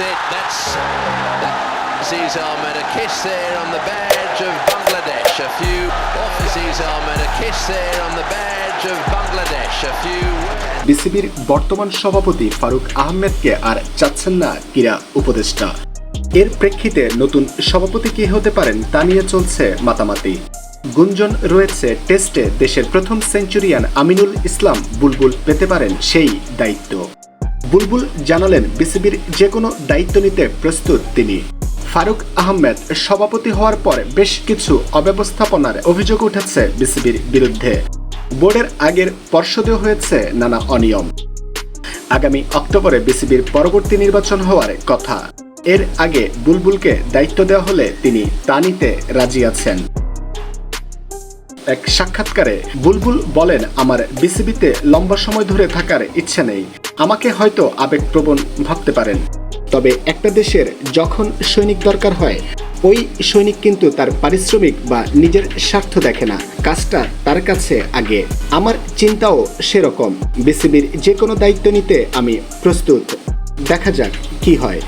it. That's Aziz Ahmed. A kiss there on the badge of Bangladesh. A few Aziz Ahmed. A kiss there on the badge of Bangladesh. A few. বিসিবির বর্তমান সভাপতি ফারুক আহমেদকে আর চাচ্ছেন না ক্রীড়া উপদেষ্টা এর প্রেক্ষিতে নতুন সভাপতি কে হতে পারেন তা নিয়ে চলছে মাতামাতি গুঞ্জন রয়েছে টেস্টে দেশের প্রথম সেঞ্চুরিয়ান আমিনুল ইসলাম বুলবুল পেতে পারেন সেই দায়িত্ব বুলবুল জানালেন, বিসিবির যে কোনো দায়িত্ব নিতে প্রস্তুত তিনি। ফারুক আহমেদ সভাপতি হওয়ার পর বেশ কিছু অব্যবস্থাপনার অভিযোগ উঠেছে বিসিবির বিরুদ্ধে। বোর্ডের আগের পর্ষদেও হয়েছে নানা অনিয়ম। আগামী অক্টোবরে বিসিবির পরবর্তী নির্বাচন হওয়ার কথা। এর আগে বুলবুলকে দায়িত্ব দেওয়া হলে তিনি তা নিতে রাজি আছেন। এক সাক্ষাৎকারে বুলবুল বলেন, আমার বিসিবিতে লম্বা সময় ধরে থাকার ইচ্ছে নেই। আমাকে হয়তো আবেগপ্রবণ ভাবতে পারেন। তবে একটা দেশের যখন সৈনিক দরকার হয়, ওই সৈনিক কিন্তু তার পারিশ্রমিক বা নিজের স্বার্থ দেখে না। কাজটা তার কাছে আগে। আমার চিন্তাও সেরকম। বিসিবির যে কোনো দায়িত্ব নিতে আমি প্রস্তুত। দেখা যাক কি হয়।